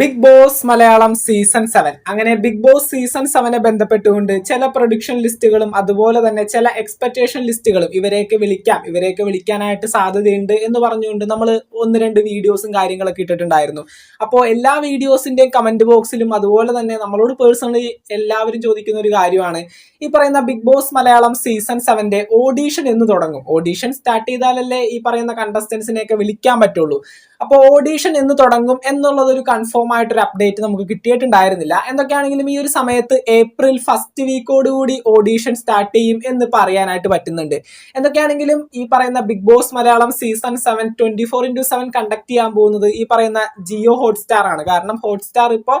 Bigg Boss Malayalam season seven അങ്ങനെ big Boss season സെവനെ ബന്ധപ്പെട്ടുകൊണ്ട് ചില പ്രൊഡിക്ഷൻ ലിസ്റ്റുകളും അതുപോലെ തന്നെ ചില എക്സ്പെക്ടേഷൻ ലിസ്റ്റുകളും ഇവരെയൊക്കെ വിളിക്കാം. ഇവരെയൊക്കെ വിളിക്കാനായിട്ട് സാധ്യതയുണ്ട് എന്ന് പറഞ്ഞുകൊണ്ട് നമ്മൾ ഒന്ന് രണ്ട് വീഡിയോസും കാര്യങ്ങളൊക്കെ ഇട്ടിട്ടുണ്ടായിരുന്നു. അപ്പോൾ എല്ലാ വീഡിയോസിന്റെയും കമന്റ് ബോക്സിലും അതുപോലെ തന്നെ നമ്മളോട് പേഴ്സണലി എല്ലാവരും ചോദിക്കുന്ന ഒരു കാര്യമാണ്. ഈ പറയുന്ന ബിഗ് ബോസ് മലയാളം സീസൺ സെവന്റെ ഓഡീഷൻ എന്ന് തുടങ്ങും. ഓഡീഷൻ സ്റ്റാർട്ട് ചെയ്താലല്ലേ ഈ പറയുന്ന കണ്ടസ്റ്റൻസിനെയൊക്കെ വിളിക്കാൻ പറ്റുള്ളൂ. അപ്പോൾ ഓഡീഷൻ എന്ന് തുടങ്ങും എന്നുള്ളതൊരു കൺഫേം ആയിട്ടൊരു അപ്ഡേറ്റ് നമുക്ക് കിട്ടിയിട്ടുണ്ടായിരുന്നില്ല. എന്തൊക്കെയാണെങ്കിലും ഈ ഒരു സമയത്ത് ഏപ്രിൽ ഫസ്റ്റ് വീക്കോട് കൂടി ഓഡീഷൻ സ്റ്റാർട്ട് ചെയ്യും എന്ന് പറയാനായിട്ട് പറ്റുന്നുണ്ട്. എന്തൊക്കെയാണെങ്കിലും ഈ പറയുന്ന Bigg Boss Malayalam season seven twenty four into seven conduct ചെയ്യാൻ പോകുന്നത് ഈ പറയുന്ന ജിയോ ഹോട്ട്സ്റ്റാർ ആണ്. കാരണം ഹോട്ട്സ്റ്റാർ ഇപ്പോൾ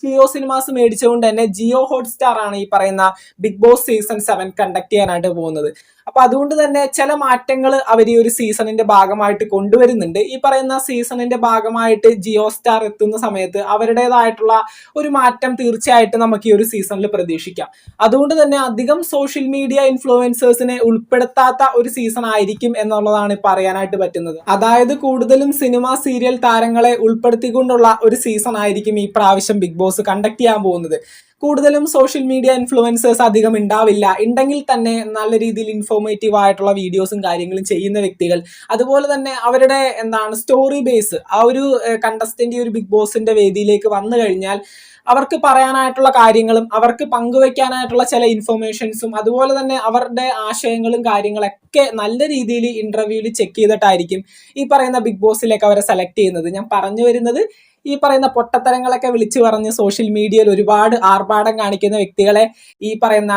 ജിയോ സിനിമാസ് മേടിച്ചുകൊണ്ട് തന്നെ ജിയോ ഹോട്ട്സ്റ്റാർ ആണ് ഈ പറയുന്ന Bigg Boss season seven conduct ചെയ്യാനായിട്ട് പോകുന്നത്. അപ്പൊ അതുകൊണ്ട് തന്നെ ചില മാറ്റങ്ങൾ അവർ ഈ ഒരു സീസണിന്റെ ഭാഗമായിട്ട് കൊണ്ടുവരുന്നുണ്ട്. ഈ പറയുന്ന സീസണിന്റെ ഭാഗമായിട്ട് ജിയോ സ്റ്റാർ എത്തുന്ന സമയത്ത് അവരുടേതായിട്ടുള്ള ഒരു മാറ്റം തീർച്ചയായിട്ടും നമുക്ക് ഈ ഒരു സീസണിൽ പ്രതീക്ഷിക്കാം. അതുകൊണ്ട് തന്നെ അധികം സോഷ്യൽ മീഡിയ ഇൻഫ്ലുവൻസേഴ്സിനെ ഉൾപ്പെടുത്താത്ത ഒരു സീസൺ ആയിരിക്കും എന്നുള്ളതാണ് പറയാനായിട്ട് പറ്റുന്നത്. അതായത് കൂടുതലും സിനിമ സീരിയൽ താരങ്ങളെ ഉൾപ്പെടുത്തിക്കൊണ്ടുള്ള ഒരു സീസൺ ആയിരിക്കും ഈ പ്രാവശ്യം ബിഗ് ബോസ് കണ്ടക്ട് ചെയ്യാൻ പോകുന്നത്. കൂടുതലും സോഷ്യൽ മീഡിയ ഇൻഫ്ലുവൻസേഴ്സ് അധികം ഉണ്ടാവില്ല ഉണ്ടെങ്കിൽ തന്നെ നല്ല രീതിയിൽ ഇൻഫോർമേറ്റീവ് ആയിട്ടുള്ള വീഡിയോസും കാര്യങ്ങളും ചെയ്യുന്ന വ്യക്തികൾ. അതുപോലെ തന്നെ അവരുടെ എന്താണ് സ്റ്റോറി ബേസ് ആ ഒരു കണ്ടസ്റ്റന്റ് ഒരു ബിഗ് ബോസിന്റെ വേദിയിലേക്ക് വന്നു കഴിഞ്ഞാൽ അവർക്ക് പറയാനായിട്ടുള്ള കാര്യങ്ങളും അവർക്ക് പങ്കുവെക്കാനായിട്ടുള്ള ചില ഇൻഫർമേഷൻസും അതുപോലെ തന്നെ അവരുടെ ആശയങ്ങളും കാര്യങ്ങളൊക്കെ നല്ല രീതിയിൽ ഇന്റർവ്യൂവിൽ ചെക്ക് ചെയ്തിട്ടായിരിക്കും ഈ പറയുന്ന ബിഗ് ബോസിലേക്ക് അവരെ സെലക്ട് ചെയ്യുന്നത്. ഞാൻ പറഞ്ഞു വരുന്നത് ഈ പറയുന്ന പൊട്ടത്തരങ്ങളൊക്കെ വിളിച്ചു പറഞ്ഞ് സോഷ്യൽ മീഡിയയിൽ ഒരുപാട് ആർഭാടം കാണിക്കുന്ന വ്യക്തികളെ ഈ പറയുന്ന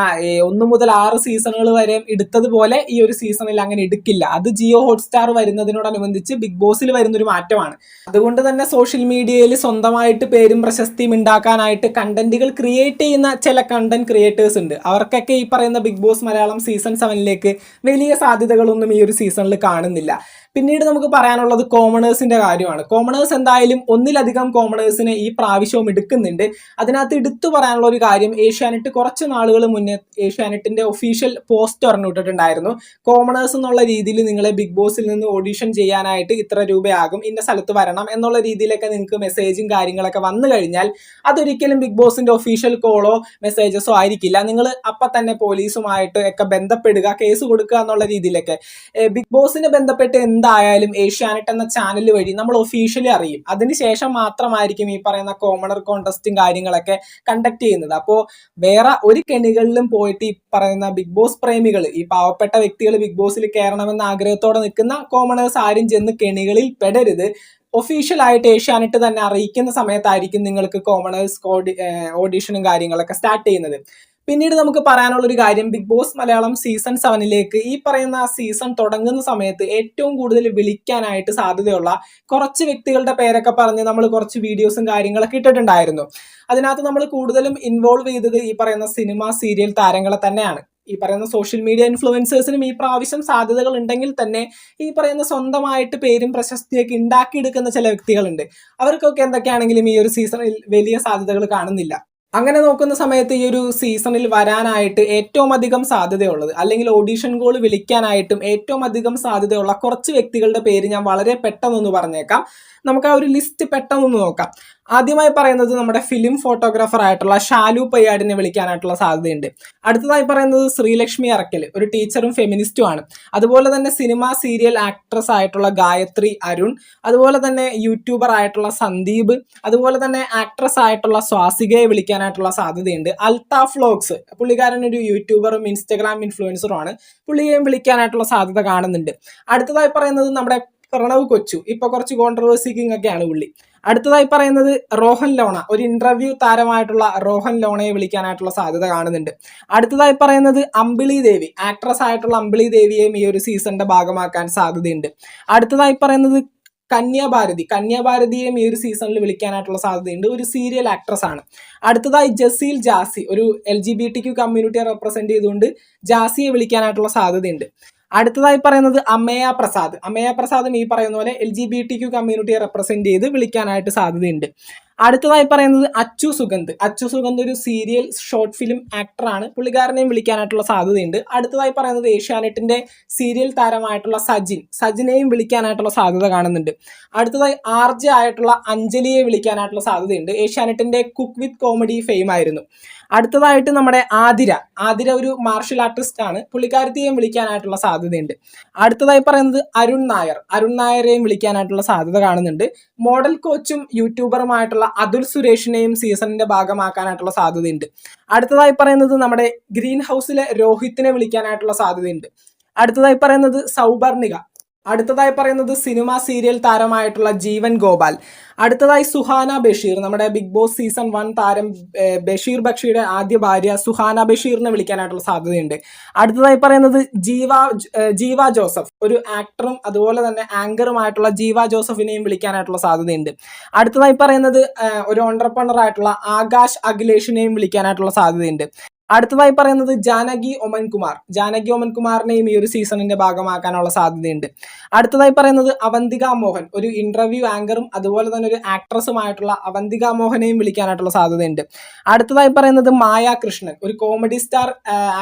ഒന്ന് മുതൽ ആറ് സീസണുകൾ വരെ എടുത്തതുപോലെ ഈ ഒരു സീസണിൽ അങ്ങനെ എടുക്കില്ല. അത് ജിയോ ഹോട്ട്സ്റ്റാർ വരുന്നതിനോടനുബന്ധിച്ച് ബിഗ് ബോസിൽ വരുന്നൊരു മാറ്റമാണ്. അതുകൊണ്ട് തന്നെ സോഷ്യൽ മീഡിയയിൽ സ്വന്തമായിട്ട് പേരും പ്രശസ്തിയും ഉണ്ടാക്കാനായിട്ട് കണ്ടന്റുകൾ ക്രിയേറ്റ് ചെയ്യുന്ന ചില കണ്ടന്റ് ക്രിയേറ്റേഴ്സ് ഉണ്ട്. അവർക്കൊക്കെ ഈ പറയുന്ന ബിഗ് ബോസ് മലയാളം സീസൺ സെവനിലേക്ക് വലിയ സാധ്യതകളൊന്നും ഈ ഒരു സീസണിൽ കാണുന്നില്ല. പിന്നീട് നമുക്ക് പറയാനുള്ളത് കോമണേഴ്സിന്റെ കാര്യമാണ്. കോമണേഴ്സ് എന്തായാലും ഒന്നിലധികം കോമണേഴ്സിനെ ഈ പ്രാവശ്യവും എടുക്കുന്നുണ്ട്. അതിനകത്ത് എടുത്തു പറയാനുള്ള ഒരു കാര്യം ഏഷ്യാനെറ്റ് കുറച്ച് നാളുകൾ മുന്നേ ഏഷ്യാനെറ്റിന്റെ ഒഫീഷ്യൽ പോസ്റ്റ് പറഞ്ഞു വിട്ടിട്ടുണ്ടായിരുന്നു കോമണേഴ്സ് എന്നുള്ള രീതിയിൽ നിങ്ങളെ ബിഗ് ബോസിൽ നിന്ന് ഓഡീഷൻ ചെയ്യാനായിട്ട് ഇത്ര രൂപയാകും. ഇന്ന സ്ഥലത്ത് വരണം എന്നുള്ള രീതിയിലൊക്കെ നിങ്ങൾക്ക് മെസ്സേജും കാര്യങ്ങളൊക്കെ വന്നു കഴിഞ്ഞാൽ അതൊരിക്കലും ബിഗ് ബോസിന്റെ ഒഫീഷ്യൽ കോളോ മെസ്സേജസോ ആയിരിക്കില്ല. നിങ്ങൾ അപ്പം തന്നെ പോലീസുമായിട്ട് ഒക്കെ ബന്ധപ്പെടുക കേസ് കൊടുക്കുക എന്നുള്ള രീതിയിലൊക്കെ. ബിഗ് ബോസിനെ ബന്ധപ്പെട്ട് എന്തായാലും ഏഷ്യാനെറ്റ് എന്ന ചാനൽ വഴി നമ്മൾ ഒഫീഷ്യലി അറിയും. അതിനുശേഷം മാത്രമായിരിക്കും ഈ പറയുന്ന കോമണർ കോൺടെസ്റ്റും കാര്യങ്ങളൊക്കെ കണ്ടക്ട് ചെയ്യുന്നത്. അപ്പോൾ വേറെ ഒരു കെണികളിലും പോയിട്ട് ഈ പറയുന്ന ബിഗ് ബോസ് പ്രേമികൾ ഈ പാവപ്പെട്ട വ്യക്തികൾ ബിഗ് ബോസിൽ കയറണമെന്ന ആഗ്രഹത്തോടെ നിൽക്കുന്ന കോമണേഴ്സ് ആരും ചെന്ന് കെണികളിൽ പെടരുത്. ഒഫീഷ്യൽ ആയിട്ട് ഏഷ്യാനെറ്റ് തന്നെ അറിയിക്കുന്ന സമയത്തായിരിക്കും നിങ്ങൾക്ക് കോമണേഴ്സ് ഓഡിഷനും കാര്യങ്ങളൊക്കെ സ്റ്റാർട്ട് ചെയ്യുന്നത്. പിന്നീട് നമുക്ക് പറയാനുള്ള ഒരു കാര്യം ബിഗ് ബോസ് മലയാളം സീസൺ സെവനിലേക്ക് ഈ പറയുന്ന സീസൺ തുടങ്ങുന്ന സമയത്ത് ഏറ്റവും കൂടുതൽ വിളിക്കാനായിട്ട് സാധ്യതയുള്ള കുറച്ച് വ്യക്തികളുടെ പേരൊക്കെ പറഞ്ഞ് നമ്മൾ കുറച്ച് വീഡിയോസും കാര്യങ്ങളൊക്കെ ഇട്ടിട്ടുണ്ടായിരുന്നു. അതിനകത്ത് നമ്മൾ കൂടുതലും ഇൻവോൾവ് ചെയ്തത് ഈ പറയുന്ന സിനിമ സീരിയൽ താരങ്ങളെ തന്നെയാണ്. ഈ പറയുന്ന സോഷ്യൽ മീഡിയ ഇൻഫ്ലുവൻസേഴ്സിനും ഈ പ്രാവശ്യം സാധ്യതകൾ ഉണ്ടെങ്കിൽ തന്നെ ഈ പറയുന്ന സ്വന്തമായിട്ട് പേരും പ്രശസ്തിയൊക്കെ ഉണ്ടാക്കിയെടുക്കുന്ന ചില വ്യക്തികളുണ്ട്. അവർക്കൊക്കെ എന്തൊക്കെയാണെങ്കിലും ഈ ഒരു സീസണിൽ വലിയ സാധ്യതകൾ കാണുന്നില്ല. അങ്ങനെ നോക്കുന്ന സമയത്ത് ഈ ഒരു സീസണിൽ വരാനായിട്ട് ഏറ്റവും അധികം സാധ്യതയുള്ളത് അല്ലെങ്കിൽ ഓഡീഷൻ ഗോൾ വിളിക്കാനായിട്ടും ഏറ്റവും അധികം സാധ്യതയുള്ള കുറച്ച് വ്യക്തികളുടെ പേര് ഞാൻ വളരെ പെട്ടെന്നൊന്ന് പറഞ്ഞേക്കാം. നമുക്ക് ആ ഒരു ലിസ്റ്റ് പെട്ടെന്നൊന്ന് നോക്കാം. ആദ്യമായി പറയുന്നത് നമ്മുടെ ഫിലിം ഫോട്ടോഗ്രാഫർ ആയിട്ടുള്ള ഷാലു പയ്യാടിനെ വിളിക്കാനായിട്ടുള്ള സാധ്യതയുണ്ട്. അടുത്തതായി പറയുന്നത് ശ്രീലക്ഷ്മി അറക്കൽ ഒരു ടീച്ചറും ഫെമിനിസ്റ്റുമാണ് അതുപോലെ തന്നെ സിനിമ സീരിയൽ ആക്ട്രസ് ആയിട്ടുള്ള ഗായത്രി അരുൺ അതുപോലെ തന്നെ യൂട്യൂബർ ആയിട്ടുള്ള സന്ദീപ് അതുപോലെ തന്നെ ആക്ട്രസ് ആയിട്ടുള്ള സ്വാസികയെ വിളിക്കാനായിട്ടുള്ള സാധ്യതയുണ്ട്. അൽത്താ ഫ്ലോഗ്സ് പുള്ളിക്കാരൻ ഒരു യൂട്യൂബറും ഇൻസ്റ്റഗ്രാം ഇൻഫ്ലുവൻസറും ആണ്. പുള്ളിയെയും വിളിക്കാനായിട്ടുള്ള സാധ്യത കാണുന്നുണ്ട്. അടുത്തതായി പറയുന്നത് നമ്മുടെ പ്രണവ് കൊച്ചു. ഇപ്പൊ കുറച്ച് കോൺട്രവേഴ്സി കിങ് ഒക്കെയാണ് പുള്ളി. അടുത്തതായി പറയുന്നത് റോഹൻ ലോണ. ഒരു ഇന്റർവ്യൂ താരമായിട്ടുള്ള റോഹൻ ലോണയെ വിളിക്കാനായിട്ടുള്ള സാധ്യത കാണുന്നുണ്ട്. അടുത്തതായി പറയുന്നത് അമ്പിളി ദേവി. ആക്ട്രസ് ആയിട്ടുള്ള അമ്പിളി ദേവിയെയും ഈ ഒരു സീസണിന്റെ ഭാഗമാക്കാൻ സാധ്യതയുണ്ട്. അടുത്തതായി പറയുന്നത് കന്യാഭാരതി കന്യാഭാരതിയെയും ഈ ഒരു സീസണിൽ വിളിക്കാനായിട്ടുള്ള സാധ്യതയുണ്ട്. ഒരു സീരിയൽ ആക്ട്രസ് ആണ്. അടുത്തതായി ജസീൽ ജാസി. ഒരു L G B T Q കമ്മ്യൂണിറ്റിയെ represent ചെയ്തുകൊണ്ട് ജാസിയെ വിളിക്കാനായിട്ടുള്ള സാധ്യതയുണ്ട്. അടുത്തതായി പറയുന്നത് അമേയ പ്രസാദ്. അമേയ പ്രസാദും ഈ പറയുന്ന പോലെ L G B T Q കമ്മ്യൂണിറ്റിയെ represent ചെയ്ത് വിളിക്കാനായിട്ട് സാധ്യതയുണ്ട്. അടുത്തതായി പറയുന്നത് അച്ചു സുഗന്ധ്. അച്ചു സുഗന്ധ് ഒരു സീരിയൽ ഷോർട്ട് ഫിലിം ആക്ടറാണ് പുള്ളിക്കാരനെയും വിളിക്കാനായിട്ടുള്ള സാധ്യതയുണ്ട്. അടുത്തതായി പറയുന്നത് ഏഷ്യാനെറ്റിന്റെ സീരിയൽ താരമായിട്ടുള്ള സജിൻ. സജിനെയും വിളിക്കാനായിട്ടുള്ള സാധ്യത കാണുന്നുണ്ട്. അടുത്തതായി ആർജെ ആയിട്ടുള്ള അഞ്ജലിയെ വിളിക്കാനായിട്ടുള്ള സാധ്യതയുണ്ട്. ഏഷ്യാനെറ്റിന്റെ കുക്ക് വിത്ത് കോമഡി ഫെയിം ആയിരുന്നു. അടുത്തതായിട്ട് നമ്മുടെ ആതിര. ആതിര ഒരു മാർഷൽ ആർട്ടിസ്റ്റ് ആണ്. പുള്ളിക്കാരത്തെയും വിളിക്കാനായിട്ടുള്ള സാധ്യതയുണ്ട്. അടുത്തതായി പറയുന്നത് അരുൺ നായർ. അരുൺ നായരെയും വിളിക്കാനായിട്ടുള്ള സാധ്യത കാണുന്നുണ്ട്. മോഡൽ കോച്ചും യൂട്യൂബറുമായിട്ടുള്ള അതുൽ സുരേഷിനെയും സീസണിന്റെ ഭാഗമാക്കാനായിട്ടുള്ള സാധ്യതയുണ്ട്. അടുത്തതായി പറയുന്നത് നമ്മുടെ ഗ്രീൻ ഹൗസിലെ രോഹിത്തിനെ വിളിക്കാനായിട്ടുള്ള സാധ്യതയുണ്ട്. അടുത്തതായി പറയുന്നത് സൗപർണിക അടുത്തതായി പറയുന്നത് സിനിമ സീരിയൽ താരമായിട്ടുള്ള ജീവൻ ഗോപാൽ. അടുത്തതായി സുഹാന ബഷീർ. നമ്മുടെ ബിഗ് ബോസ് സീസൺ വൺ താരം ബഷീർ ബക്ഷിയുടെ ആദ്യ ഭാര്യ സുഹാന ബഷീറിനെ വിളിക്കാനായിട്ടുള്ള സാധ്യതയുണ്ട്. അടുത്തതായി പറയുന്നത് ജീവ ജീവ ജോസഫ്. ഒരു ആക്ടറും അതുപോലെ തന്നെ ആങ്കറുമായിട്ടുള്ള ജീവ ജോസഫിനെയും വിളിക്കാനായിട്ടുള്ള സാധ്യതയുണ്ട്. അടുത്തതായി പറയുന്നത് ഒരു ഓണ്ടർപ്രണർ ആയിട്ടുള്ള ആകാശ് അഖിലേഷിനെയും വിളിക്കാനായിട്ടുള്ള സാധ്യതയുണ്ട്. അടുത്തതായി പറയുന്നത് ജാനകി ഒമൻ കുമാർ ജാനകി ഒമൻ കുമാറിനെയും ഈ ഒരു സീസണിന്റെ ഭാഗമാക്കാനുള്ള സാധ്യതയുണ്ട്. അടുത്തതായി പറയുന്നത് അവന്തിക മോഹൻ. ഒരു ഇന്റർവ്യൂ ആങ്കറും അതുപോലെ തന്നെ ഒരു ആക്ട്രസുമായിട്ടുള്ള അവന്തിക മോഹനെയും വിളിക്കാനായിട്ടുള്ള സാധ്യതയുണ്ട്. അടുത്തതായി പറയുന്നത് മായ കൃഷ്ണൻ. ഒരു കോമഡി സ്റ്റാർ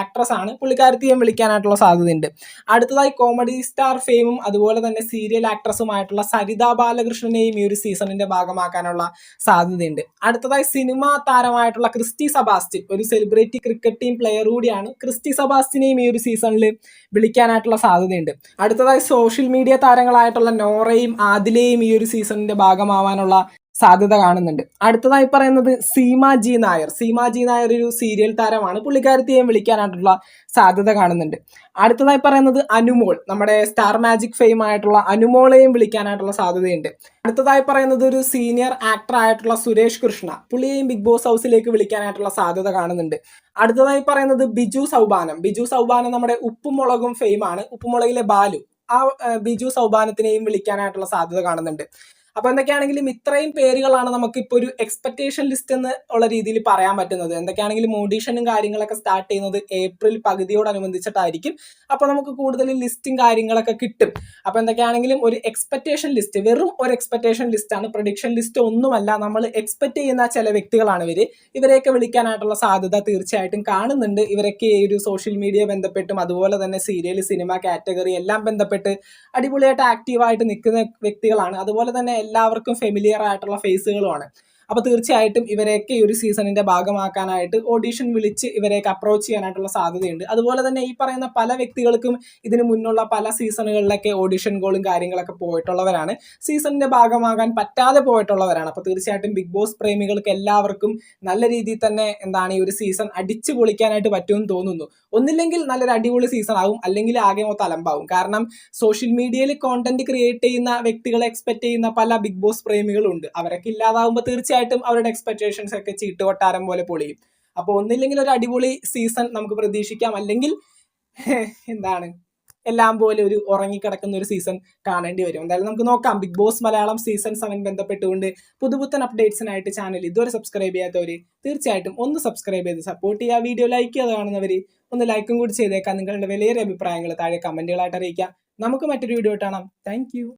ആക്ട്രസ് ആണ് പുള്ളിക്കാരത്തെയും വിളിക്കാനായിട്ടുള്ള സാധ്യതയുണ്ട്. അടുത്തതായി കോമഡി സ്റ്റാർ ഫെയിമും അതുപോലെ തന്നെ സീരിയൽ ആക്ട്രസുമായിട്ടുള്ള സരിത ബാലകൃഷ്ണനെയും ഈ ഒരു സീസണിന്റെ ഭാഗമാക്കാനുള്ള സാധ്യതയുണ്ട്. അടുത്തതായി സിനിമാ താരമായിട്ടുള്ള ക്രിസ്റ്റി സബാസ്റ്റിൻ ഒരു സെലിബ്രിറ്റി ക്രിക്കറ്റ് ടീം പ്ലെയർ കൂടിയാണ് ക്രിസ്റ്റി സബാസ്റ്റിനെയും ഈ ഒരു സീസണിൽ വിളിക്കാനായിട്ടുള്ള സാധ്യതയുണ്ട്. അടുത്തതായി സോഷ്യൽ മീഡിയ താരങ്ങളായിട്ടുള്ള നോറയും ആദിലയും ഈ ഒരു സീസണിന്റെ ഭാഗമാവാനുള്ള സാധ്യത കാണുന്നുണ്ട്. അടുത്തതായി പറയുന്നത് സീമാജി നായർ. സീമാജി നായർ ഒരു സീരിയൽ താരമാണ്. പുള്ളിക്കാരത്തെയും വിളിക്കാനായിട്ടുള്ള സാധ്യത കാണുന്നുണ്ട്. അടുത്തതായി പറയുന്നത് അനുമോൾ. നമ്മുടെ സ്റ്റാർ മാജിക് ഫെയിം ആയിട്ടുള്ള അനുമോളെയും വിളിക്കാനായിട്ടുള്ള സാധ്യതയുണ്ട്. അടുത്തതായി പറയുന്നത് ഒരു സീനിയർ ആക്ടർ ആയിട്ടുള്ള സുരേഷ് കൃഷ്ണ. പുള്ളിയെയും ബിഗ് ബോസ് ഹൗസിലേക്ക് വിളിക്കാനായിട്ടുള്ള സാധ്യത കാണുന്നുണ്ട്. അടുത്തതായി പറയുന്നത് ബിജു സൗബാനം. ബിജു സൗബാനം നമ്മുടെ ഉപ്പുമുളകും ഫെയിമാണ് ഫെയിം ഉപ്പുമുളകിലെ ബാലു. ആ ബിജു സൗബാനത്തിനെയും വിളിക്കാനായിട്ടുള്ള സാധ്യത കാണുന്നുണ്ട്. അപ്പൊ എന്തൊക്കെയാണെങ്കിലും ഇത്രയും പേരുകളാണ് നമുക്ക് ഇപ്പോൾ ഒരു എക്സ്പെക്ടേഷൻ ലിസ്റ്റ് എന്ന് ഉള്ള രീതിയിൽ പറയാൻ പറ്റുന്നത്. എന്തൊക്കെയാണെങ്കിലും ഓഡീഷനും കാര്യങ്ങളൊക്കെ സ്റ്റാർട്ട് ചെയ്യുന്നത് ഏപ്രിൽ പകുതിയോടനുബന്ധിച്ചിട്ടായിരിക്കും. അപ്പൊ നമുക്ക് കൂടുതൽ ലിസ്റ്റും കാര്യങ്ങളൊക്കെ കിട്ടും. അപ്പൊ എന്തൊക്കെയാണെങ്കിലും ഒരു എക്സ്പെക്ടേഷൻ ലിസ്റ്റ് വെറും ഒരു എക്സ്പെക്ടേഷൻ ആണ്. പ്രൊഡിക്ഷൻ ലിസ്റ്റ് ഒന്നുമല്ല. നമ്മൾ എക്സ്പെക്ട് ചെയ്യുന്ന ചില വ്യക്തികളാണ് ഇവർ. ഇവരെയൊക്കെ വിളിക്കാനായിട്ടുള്ള സാധ്യത തീർച്ചയായിട്ടും കാണുന്നുണ്ട്. ഇവരൊക്കെ ഈ ഒരു സോഷ്യൽ മീഡിയ ബന്ധപ്പെട്ടും അതുപോലെ തന്നെ സീരിയൽ സിനിമ കാറ്റഗറി എല്ലാം ബന്ധപ്പെട്ട് അടിപൊളിയായിട്ട് ആക്റ്റീവായിട്ട് നിൽക്കുന്ന വ്യക്തികളാണ്. അതുപോലെ തന്നെ എല്ലാവർക്കും ഫെമിലിയർ ആയിട്ടുള്ള ഫേസുകളുമാണ് അപ്പോൾ തീർച്ചയായിട്ടും ഇവരെയൊക്കെ ഈ ഒരു സീസണിന്റെ ഭാഗമാക്കാനായിട്ട് ഓഡീഷൻ വിളിച്ച് ഇവരെയൊക്കെ അപ്രോച്ച് ചെയ്യാനായിട്ടുള്ള സാധ്യതയുണ്ട്. അതുപോലെ തന്നെ ഈ പറയുന്ന പല വ്യക്തികൾക്കും ഇതിനു മുന്നുള്ള പല സീസണുകളിലൊക്കെ ഓഡിഷൻ ഗോളും കാര്യങ്ങളൊക്കെ പോയിട്ടുള്ളവരാണ്. സീസണിന്റെ ഭാഗമാകാൻ പറ്റാതെ പോയിട്ടുള്ളവരാണ്. അപ്പോൾ തീർച്ചയായിട്ടും ബിഗ് ബോസ് പ്രേമികൾക്ക് എല്ലാവർക്കും നല്ല രീതിയിൽ തന്നെ എന്താണ് ഈ ഒരു സീസൺ അടിച്ചു പൊളിക്കാനായിട്ട് പറ്റുമെന്ന് തോന്നുന്നു. ഒന്നില്ലെങ്കിൽ നല്ലൊരു അടിപൊളി സീസൺ ആവും അല്ലെങ്കിൽ ആകെ മൊത്തം അലമ്പാവും. കാരണം സോഷ്യൽ മീഡിയയിൽ കോണ്ടന്റ് ക്രിയേറ്റ് ചെയ്യുന്ന വ്യക്തികളെ എക്സ്പെക്ട് ചെയ്യുന്ന പല ബിഗ് ബോസ് പ്രേമികളുണ്ട്. അവരൊക്കെ ഇല്ലാതാവുമ്പോൾ തീർച്ചയായിട്ടും അവരുടെ എക്സ്പെക്ടേഷൻസ് ഒക്കെ ചീട്ടുകൊട്ടാരം പോലെ പൊളിയും. അപ്പോൾ ഒന്നില്ലെങ്കിൽ ഒരു അടിപൊളി സീസൺ നമുക്ക് പ്രതീക്ഷിക്കാം. അല്ലെങ്കിൽ എന്താണ് എല്ലാം പോലെ ഒരു ഉറങ്ങിക്കിടക്കുന്ന ഒരു സീസൺ കാണേണ്ടി വരും. എന്തായാലും നമുക്ക് നോക്കാം. Bigg Boss Malayalam season seven ബന്ധപ്പെട്ടുകൊണ്ട് പുതുപുത്തൻ അപ്ഡേറ്റ്സിനായിട്ട് ചാനൽ ഇതുവരെ സബ്സ്ക്രൈബ് ചെയ്യാത്തവർ തീർച്ചയായിട്ടും ഒന്ന് സബ്സ്ക്രൈബ് ചെയ്ത് സപ്പോർട്ട് ചെയ്യുക. വീഡിയോ ലൈക്ക് ചെയ്ത് കാണുന്നവർ ഒന്ന് ലൈക്കും കൂടി ചെയ്തേക്കാം. നിങ്ങളുടെ വിലയേറിയ അഭിപ്രായങ്ങൾ താഴെ കമന്റുകളായിട്ട് അറിയിക്കാം നമുക്ക് മറ്റൊരു വീഡിയോ കാണാം. താങ്ക്